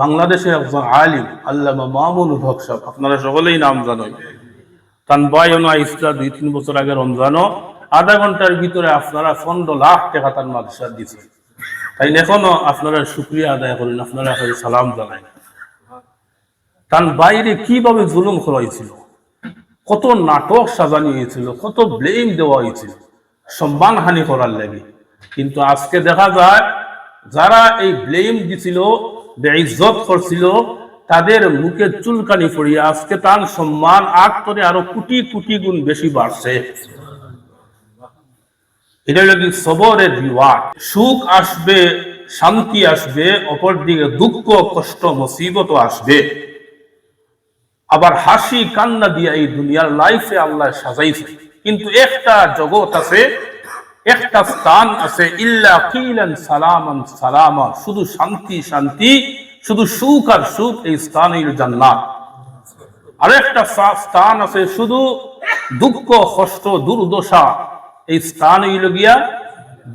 বাংলাদেশের একজন আলিম, আল্লামা মামুন হক সাহেব, আপনারা সকলেই নাম জানেন। তান বায়না ইসলা দুই তিন বছর আগে রমজানও আধা ঘণ্টার ভিতরে আপনারা পনেরো লাখ টাকা তার মাদ্রাসা দিচ্ছে তাই এখনও আপনারা শুক্রিয়া আদায় করেন, আপনারা এখন সালাম জানাই। তার বাইরে কীভাবে জুলুম করা হয়েছিল? কত নাটক সাজানো হয়েছিল, কত ব্লেম দেওয়া হয়েছিল, সম্মানহানি করার লাগে। কিন্তু আজকে দেখা যায়, যারা এই ব্লেম দিছিল বেইজ্জত করছিল, তাদের মুখে চুলকানি পড়িয়ে আজকে তার সম্মান আগ করে আরও কোটি কোটি গুণ বেশি বাড়ছে। সুখ আসবে, শান্তি আসবে, অপরদিকে দুঃখ, কষ্ট মুসিবত আসবে। আবার হাসি কান্না দিয়ে এই দুনিয়ার লাইফে আল্লাহ সাজাইছে। কিন্তু একটা জগৎ আছে একটা স্থান আছে, ইল্লা কিলান সালামান সালামা, শুধু শান্তি শান্তি, শুধু সুখ আর সুখ এই স্থান হইল জান্নাত। আর একটা স্থান আছে শুধু দুঃখ, কষ্ট, দুর্দশা, এই স্থান হইল গিয়া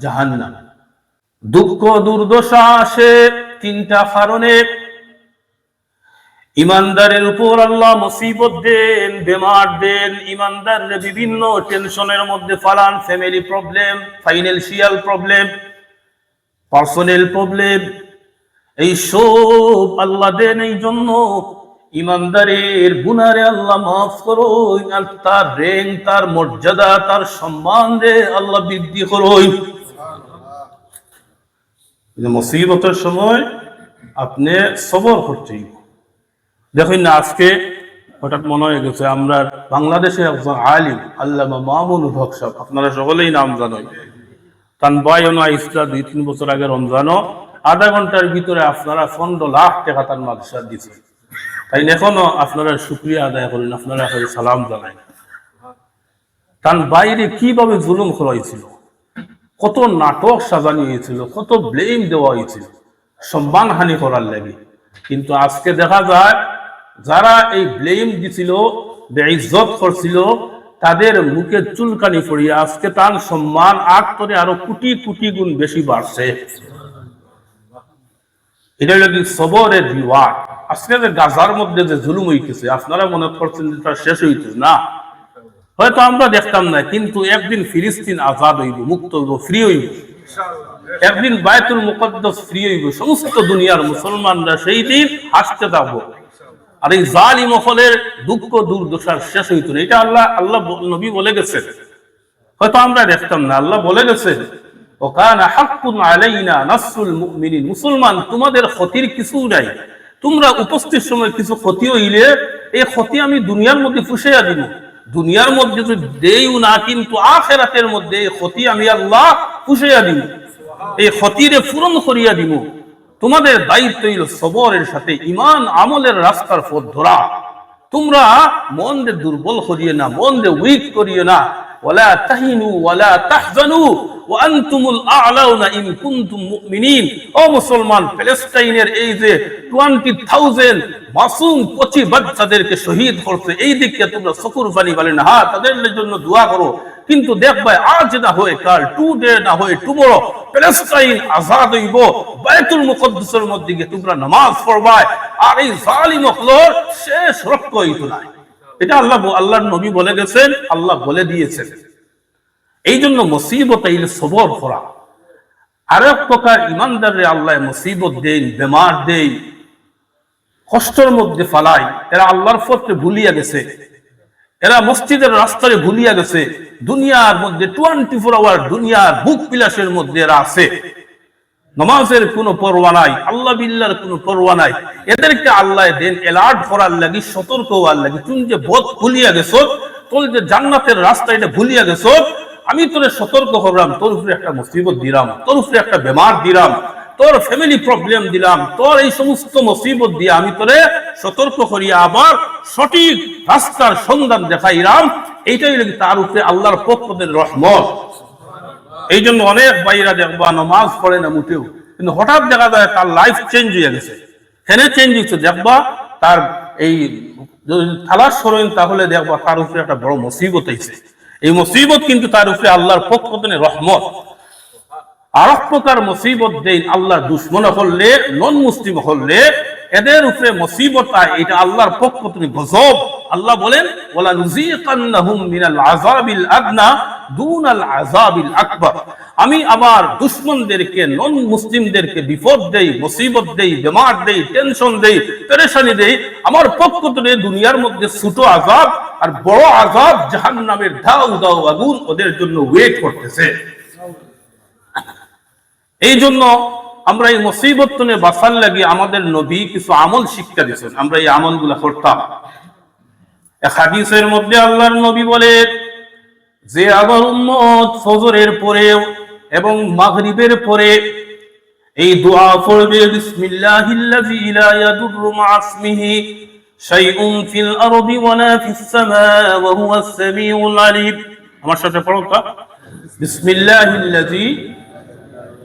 জাহান্নাম। দুঃখ, দুর্দশা আসে তিনটা কারণে। ইমানদারের উপর আল্লাহ মুসিবত দেন, বেমার দেন, ইমানদারের বিভিন্ন টেনশনের মধ্যে ফালান, family problem financial problem, personal problem, এই সব আল্লাহ দেন, এই জন্য ইমানদারের গুনারে আল্লাহ মাফ করো তার রেং, তার মর্যাদা, তার সম্মান দে আল্লাহ বৃদ্ধি করো মুসিবতের সময় আপনি সবর করতেই দেখুন না, আজকে হঠাৎ মনে হয়ে গেছে, আমরা বাংলাদেশের একজন আলিম, আল্লামা মামুন হক সাহেব, আপনারা সকলেই নাম জানেন। তান বায়না ইসলা দুই তিন বছর আগে রমজানও আধা ঘণ্টার ভিতরে আপনারা পনেরো লাখ টাকা তার মাদ্রাসা দিচ্ছে তাই এখনও আপনারা শুক্রিয়া আদায় করেন, আপনারা এখন সালাম জানাই। তার বাইরে কীভাবে জুলুম করা হয়েছিল? কত নাটক সাজানো হয়েছিল কত ব্লেম দেওয়া হয়েছিল, সম্মানহানি করার লাগে। কিন্তু আজকে দেখা যায় যারা এই ব্লেম দিছিল বেইজ্জত করছিল তাদের মুখে চুলকানি পড়িয়ে আজকে তার সম্মান আগ করে আরও কোটি কোটি গুণ বেশি বাড়ছে। এটা হলো কি সবরের রিওয়ার্ড আজকে যে গাজার মধ্যে যে জুলুম হইতেছে আপনারা মনে করছেন যে তার শেষ হইতেছে না। হয়তো আমরা দেখতাম না কিন্তু একদিন ফিলিস্তিন আজাদ হইব মুক্ত হইব ফ্রি হইব। একদিন বায়তুল মুকদ্দস ফ্রি হইব সমস্ত দুনিয়ার মুসলমানরা সেই দিন হাসতে থাকব। আর এই জালি মহলের দুঃখ দুর্দশার শেষ হইত না। এটা আল্লাহ আল্লাহ নবী বলে গেছেন। হয়তো আমরা দেখতাম না, আল্লাহ বলে গেছেন মুসলমান, তোমাদের ক্ষতির কিছু নাই। তোমরা উপস্থিত সময় কিছু ক্ষতি হইলে এই ক্ষতি আমি দুনিয়ার মধ্যে ফুসাইয়া দিব। দুনিয়ার মধ্যে যদি দেইও না, কিন্তু আখেরাতের মধ্যে এই ক্ষতি আমি আল্লাহ ফুসাইয়া দিব। এই ক্ষতিরে পূরণ করিয়া দিব। তোমাদের দায়িত্ব হইল সবরের সাথে ইমান আমলের রাস্তার পথ ধরা। তোমরা মন দে দুর্বল করিয়ে না মন দে উইক করিয়ে না। ওয়ালা তাহিনু, ওয়ালা তাহজানু, ওয়া আ'লাউনা ইন কুনতুম মুমিনিন। ও মুসলমান প্যালেস্টাইনের এই যে 20000 মাসুম কচি বাচ্চাদেরকে শহীদ করছে, এই দিকে তোমরা সকুর বানি বলেন হ্যাঁ তাদের জন্য দোয়া করো। কিন্তু দেখবে আজ না হয়ে, কাল টু ডে না হয়ে, টুমোরো প্যালেস্টাইন আজাদ হইব, বাইতুল মুকদ্দাসের মধ্যে গিয়ে তোমরা নামাজ পড়বায় আর এই জালিম হলোর শেষ রক্ত হইত না এটা আল্লাহ আল্লাহর নবী বলে গেছেন, আল্লাহ বলে দিয়েছেন। এই জন্য মুসিবত আইলে সবর করা। আর এক প্রকার ইমানদারে আল্লাহ মুসিবত দেন, বেমার দেই কষ্টের মধ্যে ফালাই, এরা আল্লাহর পথে ভুলিয়া গেছে। এরা মসজিদের রাস্তায় ভুলিয়া গেছে। দুনিয়ার মধ্যে টোয়েন্টি ফোর আওয়ার দুনিয়ার বুক বিলাসের মধ্যে এরা আছে। নমাজের কোনো পরোয়া নাই, আল্লাহ বিল্লার কোনো পরোয়া নাই। এদেরকে আল্লাহ দেন এলার্ট করার লাগি, সতর্ক হওয়ার লাগি। তুমি যে বোধ ভুলিয়া গেছো তোর যে জান্নাতের রাস্তা এটা ভুলিয়া গেছো, আমি তোরে সতর্ক করলাম তোর উপরে একটা মুসিবত দিলাম, তোর উপরে একটা বেমার দিলাম। তোর ফ্যামিলি প্রবলেম দিলাম, তোর এই সমস্ত মুসিবত দিয়ে আমি তোরে সতর্ক করিয়া আবার সঠিক রাস্তার সন্ধান দেখাইলাম। এইটাই লাগে তার উপরে আল্লাহর পক্ষদের রহমত। এই জন্য অনেক বাইরা দেখবা নামাজ পড়ে না মুটেও, কিন্তু হঠাৎ দেখা যায় তার লাইফ চেঞ্জ হয়ে গেছে। কেনে চেঞ্জ হচ্ছে দেখবা, তার এই থালাস সরেন তাহলে দেখবা তার উপরে একটা বড় মুসিবত হয়েছে। এই মুসিবত কিন্তু তার উপরে আল্লাহর পক্ষ থেকে রহমত। আর প্রকার মুসিবত দেন আল্লাহর দুশ্মন হলে নন মুসলিম হলে, এদের উপরে মুসিবত আয় এটা আল্লাহর পক্ষ থেকে গজব। আল্লাহ বলেন ওয়ালা নুযীকান্নাহুম মিনাল আযাবিল আদনা দুনাল আযাবিল আকবার। আমি আমার দুশমনদেরকে নন মুসলিমদেরকে বিপদ দেই, মুসিবত দেই, বেমার দেই টেনশন দেই, পেরেশানি দেই, আমার পক্ষ থেকে দুনিয়ার মধ্যে ছোট আযাব আর বড় আযাব জাহান্নামের ধাউ দাও আগুন ওদের জন্য ওয়েট করতেছে। এই জন্য আমরা এই মুসিবত থেকে বাঁচার আমাদের নবী কিছু আমল শিক্ষা দিয়েছেন। আমরা এই আমলগুলা করতাম হাদিসের মধ্যে আল্লাহর নবী বলে, যে আমার উম্মত ফজরের পরে এবং মাগরিবের পরে এই দোয়া পড়বে, বিসমিল্লাহিল্লাযী লা ইয়াদুররু মা ইসমিহি শাইউন ফিল আরদি ওয়ালা ফিস সামা ওয়া হুয়াস সামিউল আলিম। আমার সাথে পড়ো তা। বিসমিল্লাহিল্লাযী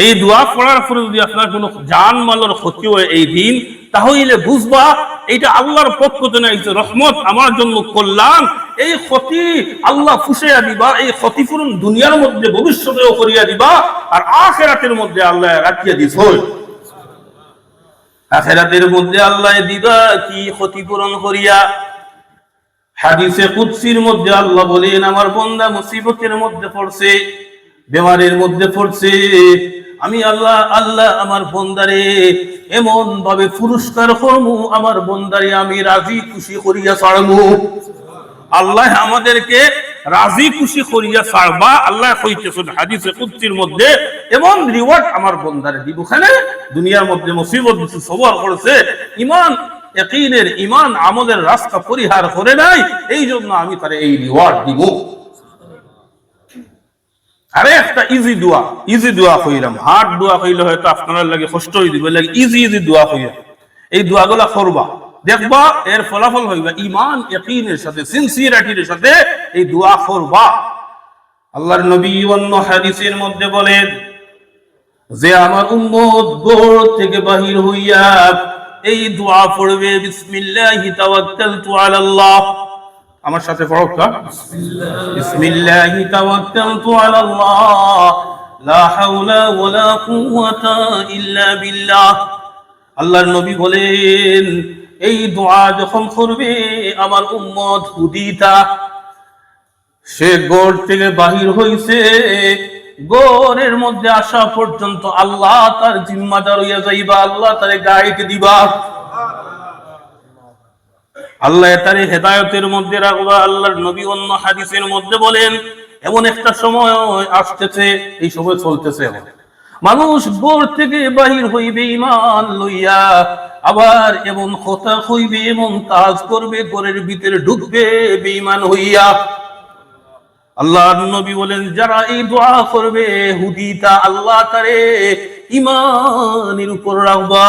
এই দোয়া পড়ার পরে যদি আপনার কোনো জান মালের ক্ষতি হয় এই দিন তাহলে বুঝবা এটা আল্লাহর পক্ষ থেকে যে রহমত আমার জন্য কল্যাণ এই ক্ষতি আল্লাহ ফুসাইয়া দিবা এই ক্ষতিপূরণ দুনিয়ার মধ্যে ভবিষ্যতেও করিয়া দিবা আর আখেরাতের মধ্যে আল্লাহ রাখিয়া দিস আখেরাতের মধ্যে আল্লাহ দিবা কি ক্ষতিপূরণ করিয়া? হাদিসে কুৎসির মধ্যে আল্লাহ বলেন আমার বন্দা মুসিবতের মধ্যে পড়ছে বেমারের মধ্যে পড়ছে আমি আল্লাহ আল্লাহ আমার বন্দারে, এমন ভাবে পুরস্কার করমু, আমার বন্দারে আমি রাজি খুশি করিয়া ছাড়মু। আল্লাহ আমাদেরকে রাজি খুশি করিয়া ছাড়বা, আল্লাহ কইতেছেন হাদিসে কুৎসির মধ্যে, এমন রিওয়ার্ড আমার বন্দারে দিব। খানে দুনিয়ার মধ্যে মুসিবত কিছু সবর করেছে। ইমান ইয়াকিনের ইমান আমলের রাস্তা পরিহার করে নাই এই জন্য আমি তারে এই রিওয়ার্ড দিব। আরে একটা ইজি দোয়া ইজি দোয়া কইলাম হার্ড দোয়া কইলে হয়তো আপনার লাগে কষ্ট হয়ে দিবে লাগে ইজি ইজি দোয়া কইয়া। এই দোয়াগুলা করবা। দেখবা এর ফলাফল হইবা ইমান ইয়াকিনের সাথে সিনসিয়ারিটির সাথে এই দোয়া করবা। আল্লাহর নবী অন্য হাদিসের মধ্যে বলেন, যে আমার উম্মত গোর থেকে বাহির হইয়া এই দোয়া পড়বে, বিসমিল্লাহি তাওয়াক্কালতু আলাল্লাহ। আমার সাথে বিসমিল্লাহি তাওয়াক্কালতু লা হাওলা ওয়ালা কুওয়াতা ইল্লা বিল্লাহ। আল্লাহর নবী বলেন, এই দোয়া যখন করবে আমার উম্মত হুদিতা সে গোর থেকে বাহির হইছে। গোরের মধ্যে আসা পর্যন্ত আল্লাহ তার জিম্মাদার হইয়া যাইবা, আল্লাহ তারে গাইড দিবা। আল্লাহ তারে হেদায়তের মধ্যে রাখবা, আল্লাহর নবী অন্য হাদিসের মধ্যে বলেন, এমন একটা সময় আসতেছে, এই সময় চলতেছে মানুষ গোর থেকে বাহির হইবে ইমান লইয়া আবার এমন কথা হইবে এমন কাজ করবে গোরের ভিতরে ঢুকবে, বেঈমান হইয়া। আল্লাহর নবী বলেন, যারা এই দোয়া করবে, হুদিতা আল্লাহ তারে ইমানের উপর রাখবা।